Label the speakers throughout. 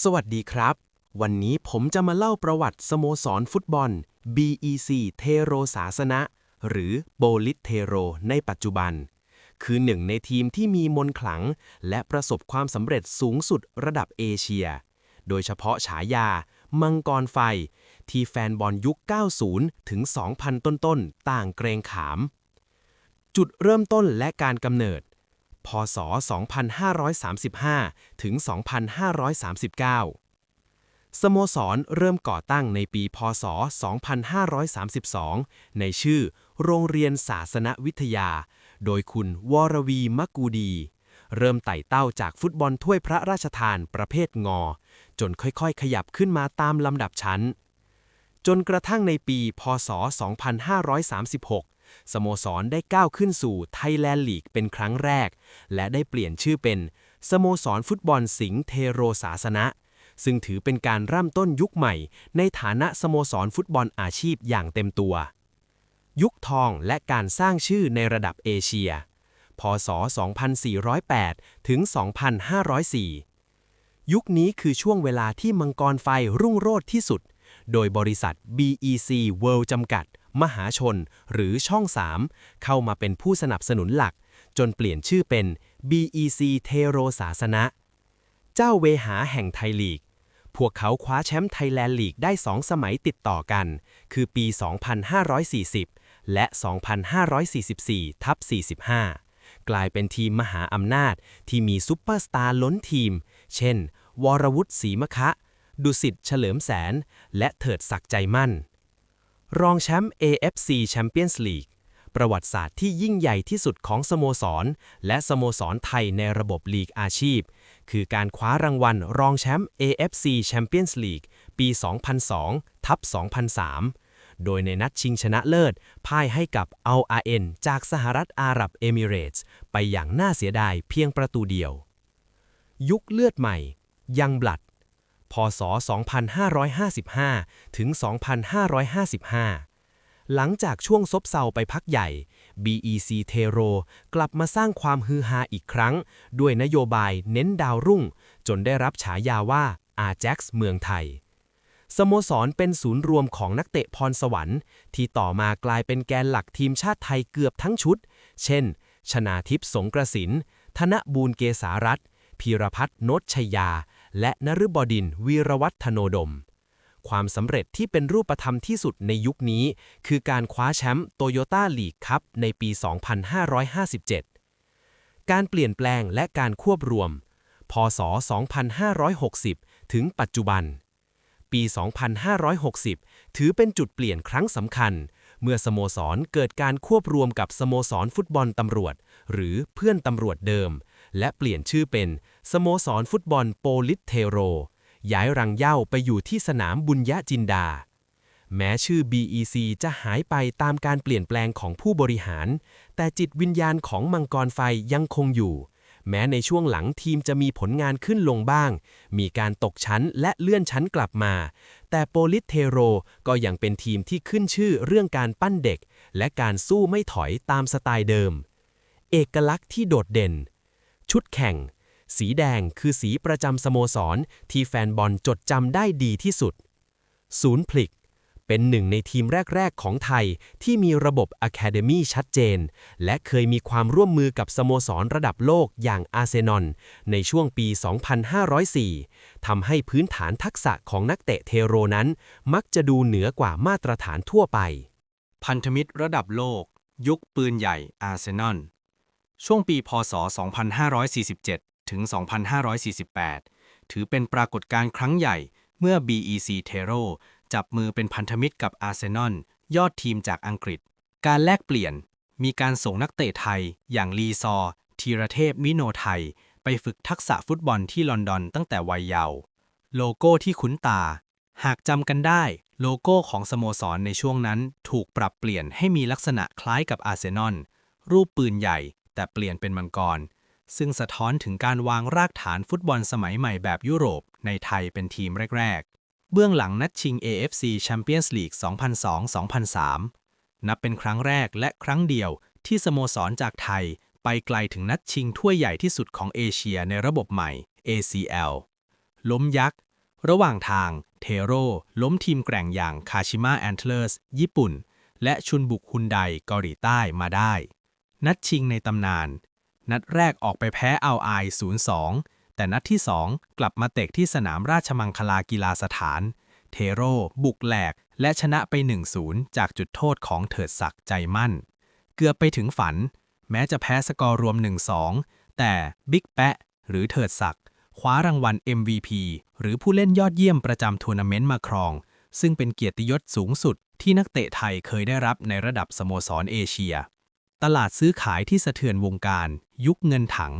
Speaker 1: สวัสดีครับ วันนี้ผมจะมาเล่าประวัติสโมสรฟุตบอล BEC เทโรศาสนะ หรือโบลิตเทโร ในปัจจุบัน คือหนึ่งในทีมที่มีมนขลัง และประสบความสำเร็จสูงสุดระดับเอเชีย โดยเฉพาะฉายา มังกรไฟ ที่แฟนบอลยุค 90 ถึง 2000 ต้นๆ ต่างเกรงขาม จุดเริ่มต้นและการกำเนิด พศ 2535 ถึง 2539 สโมสรเริ่มก่อตั้งในปีพศ 2532 ในชื่อ โรงเรียนศาสนวิทยา โดยคุณวรวีมกูดี เริ่มไต่เต้าจากฟุตบอลถ้วยพระราชทานประเภทงอ จนค่อยๆ ขยับขึ้นมาตามลำดับชั้นจนกระทั่งในปี พศ 2536 สโมสรได้ก้าวขึ้นสู่ไทยแลนด์ลีกเป็นครั้งแรก และได้เปลี่ยนชื่อเป็นสโมสรฟุตบอลสิงห์เทโรศาสนะ ซึ่งถือเป็นการเริ่มต้นยุคใหม่ ในฐานะสโมสรฟุตบอลอาชีพอย่างเต็มตัว ยุคทองและการสร้างชื่อในระดับเอเชีย พศ 2408 ถึง 2504 ยุคนี้คือช่วงเวลาที่มังกรไฟรุ่งโรจน์ที่สุด โดยบริษัท BEC World จำกัด มหาชน หรือช่อง 3 เข้ามาเป็นผู้สนับสนุนหลัก จนเปลี่ยนชื่อเป็น BEC เทโรศาสนะ เจ้าเวหาแห่งไทยลีก พวกเขาคว้าแชมป์ไทยแลนด์ลีกได้สองสมัยติดต่อกัน คือปี 2540 และ 2544ทับ45 กลายเป็นทีมมหาอำนาจที่มีซุปเปอร์สตาร์ล้นทีม เช่น วรวุฒิศรีมะคะดุสิตเฉลิมแสน และเถิดศักดิ์ใจมั่น รองแชมป์ AFC Champions League ประวัติศาสตร์ที่ยิ่งใหญ่ที่สุดของสโมสร และสโมสรไทยในระบบลีกอาชีพ คือการคว้ารางวัลรองแชมป์ AFC Champions League ปี 2002 ทับ 2003 โดยในนัดชิงชนะเลิศ พ่ายให้กับ Al Ain จากสหรัฐอาหรับเอมิเรตส์ไปอย่างน่าเสียดายเพียงประตูเดียว ยุคเลือดใหม่ ยังบลัด พศ 2555 ถึง 2555 หลังจากช่วงซบเซาไปพักใหญ่ BEC t e r o กลับมาสร้างความฮือฮาอีกครั้ง ด้วยนโยบายเน้นดาวรุ่ง จนได้รับฉายาว่า Ajax เมืองไทย สโมสรเป็นศูนย์รวมของนักเตะพรสวรรค์ ที่ต่อมากลายเป็นแกนหลักทีมชาติไทยเกือบทั้งชุด เช่น ชนาทิพย์สงกระสิน ธนบูรเกษารัตพีรพัฒน์นชยา และนฤบดินวีรวัฒโนดม ความสำเร็จที่เป็นรูปธรรมที่สุดในยุคนี้ คือการคว้าแชมป์โตโยต้าลีกคัพในปี 2557 การเปลี่ยนแปลงและการควบรวม พศ 2560 ถึงปัจจุบัน ปี 2560 ถือเป็นจุดเปลี่ยนครั้งสำคัญเมื่อสโมสรเกิดการควบรวมกับสโมสรฟุตบอลตำรวจ หรือเพื่อนตำรวจเดิม และเปลี่ยนชื่อเป็นสโมสรฟุตบอลโปลิสเทโร ย้ายรังเย้าไปอยู่ที่สนามบุญยจินดา แม้ชื่อ BEC จะหายไปตามการเปลี่ยนแปลงของผู้บริหาร แต่จิตวิญญาณของมังกรไฟยังคงอยู่ แม้ในช่วงหลังทีมจะมีผลงานขึ้นลงบ้าง มีการตกชั้นและเลื่อนชั้นกลับมา แต่โปลิสเทโรก็ยังเป็นทีมที่ขึ้นชื่อเรื่องการปั้นเด็ก และการสู้ไม่ถอยตามสไตล์เดิม เอกลักษณ์ที่โดดเด่น ชุดแข่ง สีแดงคือสีประจำสโมสรที่แฟนบอลจดจำได้ดีที่สุด ศูนย์พลิก เป็นหนึ่งในทีมแรก ๆ ของไทยที่มีระบบ Academy ชัดเจน และเคยมีความร่วมมือกับสโมสรระดับโลกอย่างอาร์เซนอลในช่วงปี 2504 ทำให้พื้นฐานทักษะของนักเตะเทโรนั้น มักจะดูเหนือกว่ามาตรฐานทั่วไป
Speaker 2: พันธมิตรระดับโลก ยุคปืนใหญ่อาร์เซนอล ช่วงปีพศ 2547 ถึง 2548 ถือเป็นปรากฏการณ์ครั้งใหญ่เมื่อ BEC t e r o จับมือเป็นพันธมิตรกับอาร์เซนอลยอดทีมจากอังกฤษ การแลกเปลี่ยนมีการส่งนักเตะไทย อย่างลีซอร์ธีรเทพมิโนไทย ไปฝึกทักษะฟุตบอลที่ลอนดอนตั้งแต่วัยเยาว์โลโก้ที่คุ้นตา หากจำกันได้ โลโก้ของสโมสรในช่วงนั้นถูกปรับเปลี่ยนให้มีลักษณะคล้ายกับอาร์เซนอลรูปปืนใหญ่ แต่เปลี่ยนเป็นมังกร ซึ่งสะท้อนถึงการวางรากฐานฟุตบอลสมัยใหม่แบบยุโรป ในไทยเป็นทีมแรก ๆ เบื้องหลังนัดชิง AFC Champions League 2002-2003 นับเป็นครั้งแรกและครั้งเดียวที่สโมสรจากไทยไปไกลถึงนัดชิงถ้วยใหญ่ที่สุดของเอเชียในระบบใหม่ ACL ล้มยักษ์ ระหว่างทาง เทโร่ล้มทีมแกร่งอย่างคาชิมะแอนเทเลอร์สญี่ปุ่น และชุนบุกฮุนไดเกาหลีใต้มาได้ นัดชิงในตำนาน นัดแรกออกไปแพ้เอาไอ0-2 แต่นัดที่ 2 กลับมาเตะที่สนามราชมังคลากีฬาสถาน เทโร บุกแหลก และชนะไป 1-0 จากจุดโทษของเถิดศักดิ์ใจมั่น เกือบไปถึงฝัน แม้จะแพ้สกอร์รวม 1-2 แต่บิ๊กแปะ หรือเถิดศักดิ์คว้ารางวัล MVP หรือผู้เล่นยอดเยี่ยมประจำทัวร์นาเมนต์มาครอง ซึ่งเป็นเกียรติยศสูงสุดที่นักเตะไทยเคยได้รับในระดับสโมสรเอเชีย ตลาดซื้อขายที่สะเทือนวงการ ยุคเงินถัง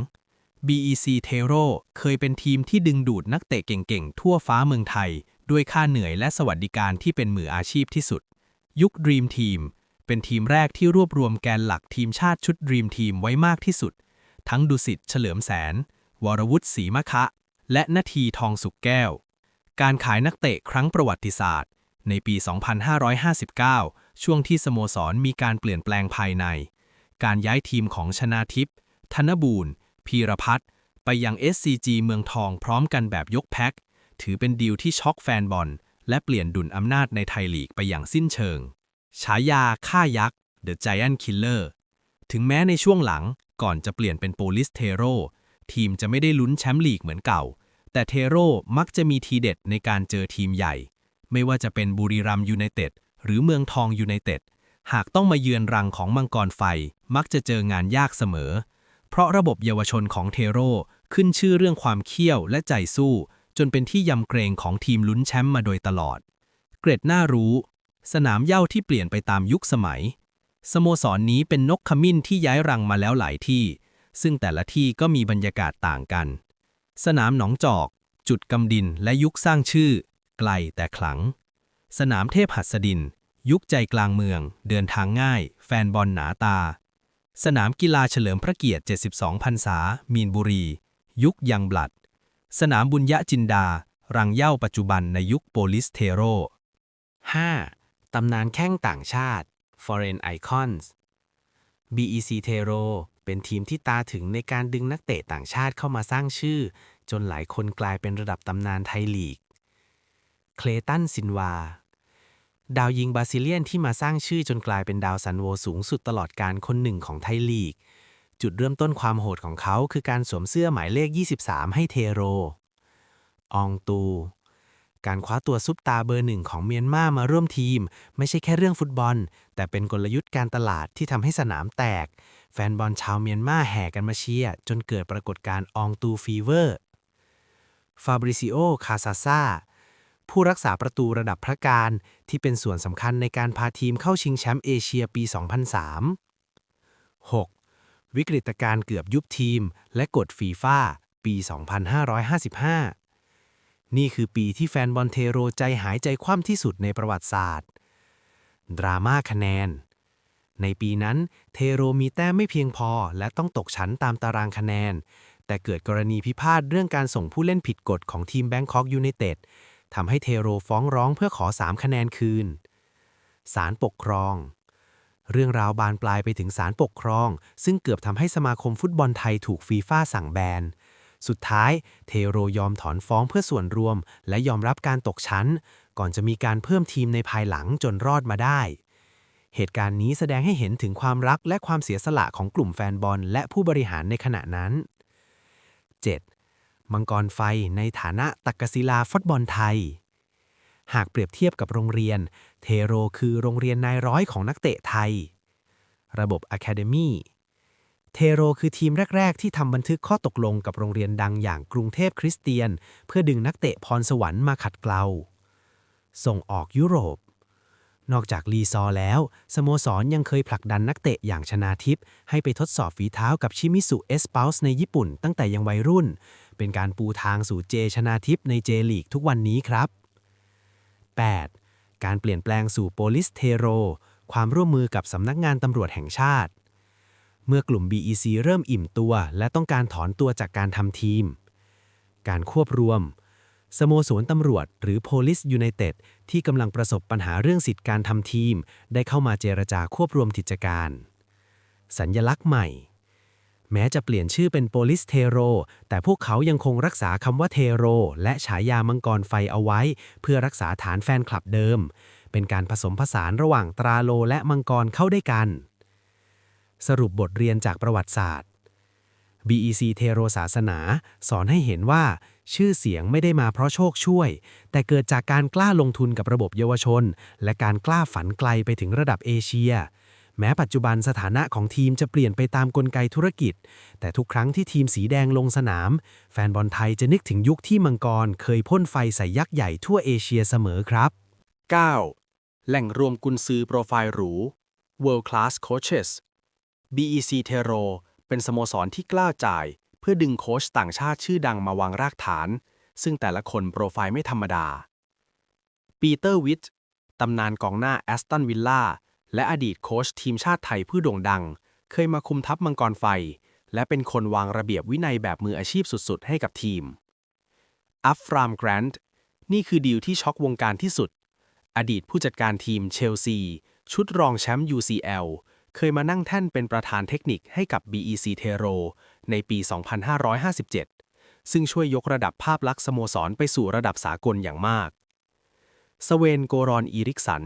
Speaker 2: BEC t e r o เคยเป็นทีมที่ดึงดูดนักเตะเก่งๆ ทั่วฟ้าเมืองไทย ด้วยค่าเหนื่อยและสวัสดิการที่เป็นมืออาชีพที่สุด ยุค Dream Team เป็นทีมแรกที่รวบรวมแกนหลักทีมชาติชุด Dream Team ไว้มากที่สุด ทั้งดุสิตเฉลิมแสน วรวุฒิศรีมะคะ และนาทีทองสุกแก้ว การขายนักเตะครั้งประวัติศาสตร์ ในปี 2559 ช่วงที่สโมสรมีการเปลี่ยนแปลงภายใน การย้ายทีมของชนาทิพย์ธนบูรณ์ พีรพัฒน์ไปยัง SCG เมืองทองพร้อมกันแบบยกแพ็ค ถือเป็นดีลที่ช็อกแฟนบอล และเปลี่ยนดุลอำนาจในไทยลีกไปอย่างสิ้นเชิง ฉายาฆ่ายักษ์ The Giant Killer ถึงแม้ในช่วงหลังก่อนจะเปลี่ยนเป็นโปลิสเทโรทีมจะไม่ได้ลุ้นแชมป์ลีกเหมือนเก่า แต่เทโร่มักจะมีทีเด็ดในการเจอทีมใหญ่ ไม่ว่าจะเป็นบุรีรัมยูไนเต็ดหรือเมืองทองยูไนเต็ด หากต้องมาเยือนรังของมังกรไฟมักจะเจองานยากเสมอ เพราะระบบเยาวชนของเทโรขึ้นชื่อเรื่องความเขี้ยวและใจสู้ จนเป็นที่ยำเกรงของทีมลุ้นแชมป์มาโดยตลอด เกรดน่ารู้ สนามเย้าที่เปลี่ยนไปตามยุคสมัย สโมสรนนี้เป็นนกขมิ้นที่ย้ายรังมาแล้วหลายที่ ซึ่งแต่ละที่ก็มีบรรยากาศต่างกัน สนามหนองจอก จุดกำดินและยุคสร้างชื่อ ไกลแต่ขลัง สนามเทพหัสดิน ยุคใจกลางเมือง เดินทางง่าย แฟนบอลหนาตา สนามกีฬาเฉลิมพระเกียรติ 72พรรษา มีนบุรี ยุคยังบลัด สนามบุญยะจินดา รังเย้าปัจจุบันในยุคโปลิสเทโร 5. ตำนานแข้งต่างชาติ Foreign Icons BEC t e r o เป็นทีมที่ตาถึงในการดึงนักเตะต่างชาติเข้ามาสร้างชื่อ จนหลายคนกลายเป็นระดับตำนานไทยลีก เคลตันซินวา ดาวยิงบาซิเลียนที่มาสร้างชื่อจนกลายเป็นดาวซันโวสูงสุดตลอดการคนหนึ่งของไทยลีก จุดเริ่มต้นความโหดของเขาคือการสวมเสื้อหมายเลข 23 ให้เทโร อองตู การคว้าตัวซุปตาเบอร์หนึ่งของเมียนมามาร่วมทีม ไม่ใช่แค่เรื่องฟุตบอล แต่เป็นกลยุทธ์การตลาดที่ทำให้สนามแตก แฟนบอลชาวเมียนมาแห่กันมาเชียร์จนเกิดปรากฏการณ์อองตูฟีเวอร์ ฟาบริซิโอ คาซาซา ผู้รักษาประตูระดับพระการ ที่เป็นส่วนสำคัญในการพาทีมเข้าชิงแชมป์เอเชียปี 2003 6. วิกฤตการณ์เกือบยุบทีม และกฎฟีฟ่าปี 2555 นี่คือปีที่แฟนบอลเทโรใจหายใจคว่ำที่สุดในประวัติศาสตร์ ดราม่าคะแนน ในปีนั้นเทโรมีแต้มไม่เพียงพอและต้องตกชั้นตามตารางคะแนน แต่เกิดกรณีพิพาทเรื่องการส่งผู้เล่นผิดกฎของทีมแบงคอกยูไนเต็ด ทำให้เทโรฟ้องร้องเพื่อขอ 3 คะแนนคืน ศาลปกครอง เรื่องราวบานปลายไปถึงศาลปกครอง ซึ่งเกือบทำให้สมาคมฟุตบอลไทยถูกฟีฟ่าสั่งแบน สุดท้ายเทโรยอมถอนฟ้องเพื่อส่วนรวม และยอมรับการตกชั้น ก่อนจะมีการเพิ่มทีมในภายหลังจนรอดมาได้ เหตุการณ์นี้แสดงให้เห็นถึงความรักและความเสียสละของกลุ่มแฟนบอล และผู้บริหารในขณะนั้น 7. มังกรไฟในฐานะตักกศิลาฟุตบอลไทย หากเปรียบเทียบกับโรงเรียน เทโรคือโรงเรียนนายร้อยของนักเตะไทย ระบบ Academy เทโรคือทีมแรก ๆ ที่ทำบันทึกข้อตกลงกับโรงเรียนดังอย่างกรุงเทพคริสเตียน เพื่อดึงนักเตะพรสวรรค์มาขัดเกลา ส่งออกยุโรป นอกจากลีซอแล้ว สโมสรยังเคยผลักดันนักเตะอย่างชนาทิพย์ให้ไปทดสอบฝีเท้ากับชิมิสุเอสปาสในญี่ปุ่นตั้งแต่ยังวัยรุ่น เป็นการปูทางสู่เจชนาทิพย์ในเจลีกทุกวันนี้ครับ 8. การเปลี่ยนแปลงสู่โปลิสเทโร ความร่วมมือกับสำนักงานตำรวจแห่งชาติ เมื่อกลุ่ม BEC เริ่มอิ่มตัว และต้องการถอนตัวจากการทำทีม การควบรวม สโมสรตำรวจ หรือ Police United ที่กำลังประสบปัญหาเรื่องสิทธิการทำทีม ได้เข้ามาเจรจาควบรวมกิจการ สัญญลักษณ์ใหม่
Speaker 3: แม้จะเปลี่ยนชื่อเป็นโปลิสเทโรแต่พวกเขายังคงรักษาคำว่าเทโรและฉายามังกรไฟเอาไว้ เพื่อรักษาฐานแฟนคลับเดิม เป็นการผสมผสานระหว่างตราโลและมังกรเข้าด้วยกัน สรุปบทเรียนจากประวัติศาสตร์ BEC เทโรศาสนา สอนให้เห็นว่า ชื่อเสียงไม่ได้มาเพราะโชคช่วย แต่เกิดจากการกล้าลงทุนกับระบบเยาวชน และการกล้าฝันไกลไปถึงระดับเอเชีย แม้ปัจจุบันสถานะของทีมจะเปลี่ยนไปตามกลไกธุรกิจ แต่ทุกครั้งที่ทีมสีแดงลงสนาม แฟนบอลไทยจะนึกถึงยุคที่มังกร เคยพ่นไฟใส่ยักษ์ใหญ่ทั่วเอเชียเสมอครับ
Speaker 2: 9. แหล่งรวมกุนซือโปรไฟล์หรู World Class Coaches BEC t e r o เป็นสโมสรที่กล้าจ่าย เพื่อดึงโค้ชต่างชาติชื่อดังมาวางรากฐาน ซึ่งแต่ละคนโปรไฟล์ไม่ธรรมดา ปีเตอร์วิทตำนานกองหน้าแอสตันวิลล่าและอดีตโค้ชทีมชาติไทยผู้โด่งดัง เคยมาคุมทัพมังกรไฟ และเป็นคนวางระเบียบวินัยแบบมืออาชีพสุดๆ ให้กับทีม อัฟรามแกรนต์นี่คือดีลที่ช็อกวงการที่สุด อดีตผู้จัดการทีมเชลซี ชุดรองแชมป์ UCL เคยมานั่งแท่นเป็นประธานเทคนิคให้กับ BEC t e r o ในปี 2557 ซึ่งช่วยยกระดับภาพลักษณ์สโมสรไปสู่ระดับสากลอย่างมาก สเวนโกรอนอีริกสัน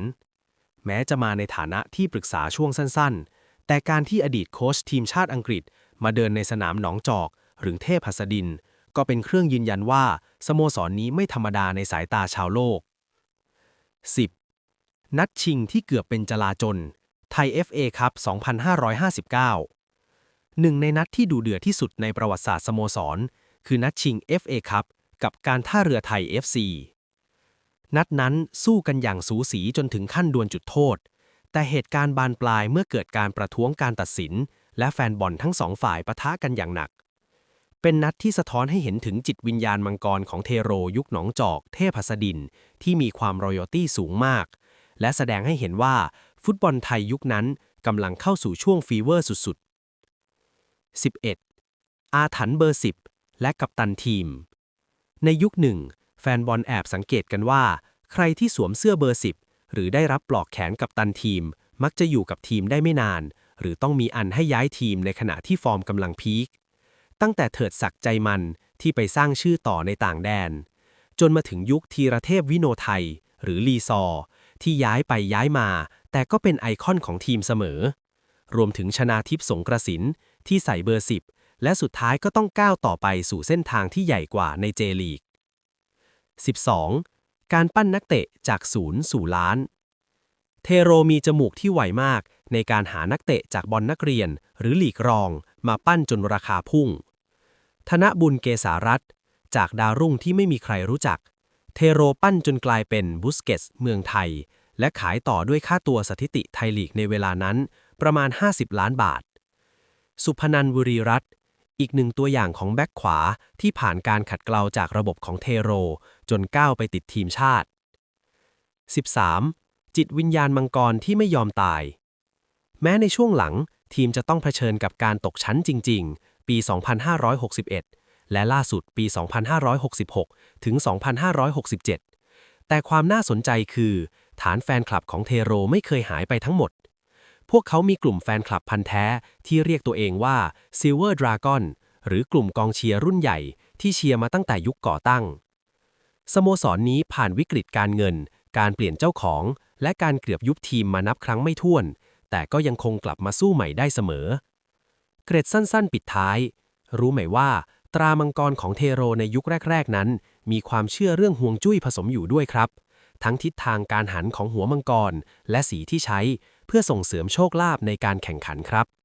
Speaker 2: แม้จะมาในฐานะที่ปรึกษาช่วงสั้นๆ แต่การที่อดีตโค้ชทีมชาติอังกฤษ มาเดินในสนามหนองจอก หรือเทพหัสดิน ก็เป็นเครื่องยืนยันว่าสโมสรนนี้ไม่ธรรมดาในสายตาชาวโลก 10. นัดชิงที่เกือบเป็นจลาจลไทย FA ครับ 2559 หนึ่งในนัดที่ดูเดือดที่สุดในประวัติศาสตร์สโมสร คือนัดชิง FA ครับกับการท่าเรือไทย FC นัดนั้นสู้กันอย่างสูสีจนถึงขั้นดวลจุดโทษ แต่เหตุการณ์บานปลายเมื่อเกิดการประท้วงการตัดสิน และแฟนบอลทั้งสองฝ่ายปะทะกันอย่างหนัก เป็นนัดที่สะท้อนให้เห็นถึงจิตวิญญาณมังกรของเทโรยุคหนองจอก เทพสดิน ที่มีความรอยตี้สูงมาก และแสดงให้เห็นว่าฟุตบอลไทยยุคนั้นกำลังเข้าสู่ช่วงฟีเวอร์สุด 11. อาถรรพ์เบอร์ 10 และกัปตันทีม ในยุคหนึ่ง แฟนบอลแอบสังเกตกันว่า ใครที่สวมเสื้อเบอร์ 10 หรือได้รับปลอกแขนกัปตันทีม มักจะอยู่กับทีมได้ไม่นาน หรือต้องมีอันให้ย้ายทีมในขณะที่ฟอร์มกำลังพีค ตั้งแต่เถิดศักดิ์ใจมันที่ไปสร้างชื่อต่อในต่างแดน จนมาถึงยุคทีระเทพวิโนไทย หรือลีซอ ที่ย้ายไปย้ายมา แต่ก็เป็นไอคอนของทีมเสมอ รวมถึงชนาทิพย์สงกระสิน ที่ใส่เบอร์ 10 และสุดท้ายก็ต้องก้าวต่อไปสู่เส้นทางที่ใหญ่กว่าในเจลีก 12. การปั้นนักเตะจากศูนย์สู่ล้าน เทโรมีจมูกที่ไวมากในการหานักเตะจากบอลนักเรียน หรือหลีกรองมาปั้นจนราคาพุ่ง ธนบุญเกษารัตจากดาวรุ่งที่ไม่มีใครรู้จัก เทโรปั้นจนกลายเป็นบุสเกตส์เมืองไทย และขายต่อด้วยค่าตัวสถิติไทยลีกในเวลานั้นประมาณ 50 ล้านบาท สุพนันบุรีรัตน์อีกหนึ่งตัวอย่างของแบ็คขวาที่ผ่านการขัดเกลาจากระบบของเทโร จนก้าวไปติดทีมชาติ 13. จิตวิญญาณมังกรที่ไม่ยอมตาย แม้ในช่วงหลังทีมจะต้องเผชิญกับการตกชั้นจริง ๆ ปี 2561 และล่าสุดปี 2566 ถึง 2567 แต่ความน่าสนใจคือ ฐานแฟนคลับของเทโรไม่เคยหายไปทั้งหมด พวกเขามีกลุ่มแฟนคลับพันธ์แท้ที่เรียกตัวเองว่า Silver Dragon หรือกลุ่มกองเชียร์รุ่นใหญ่ที่เชียร์มาตั้งแต่ยุคก่อตั้ง สโมสรนนี้ผ่านวิกฤตการเงิน การเปลี่ยนเจ้าของ และการเกือบยุบทีมมานับครั้งไม่ถ้วน แต่ก็ยังคงกลับมาสู้ใหม่ได้เสมอ เกรดสั้นๆ ปิดท้าย รู้ไหมว่า ตรามังกรของเทโรในยุคแรก ๆ นั้น มีความเชื่อเรื่องห่วงจุ้ยผสมอยู่ด้วยครับ ทั้งทิศทางการหันของหัวมังกร และสีที่ใช้ เพื่อส่งเสริมโชคลาภในการแข่งขันครับ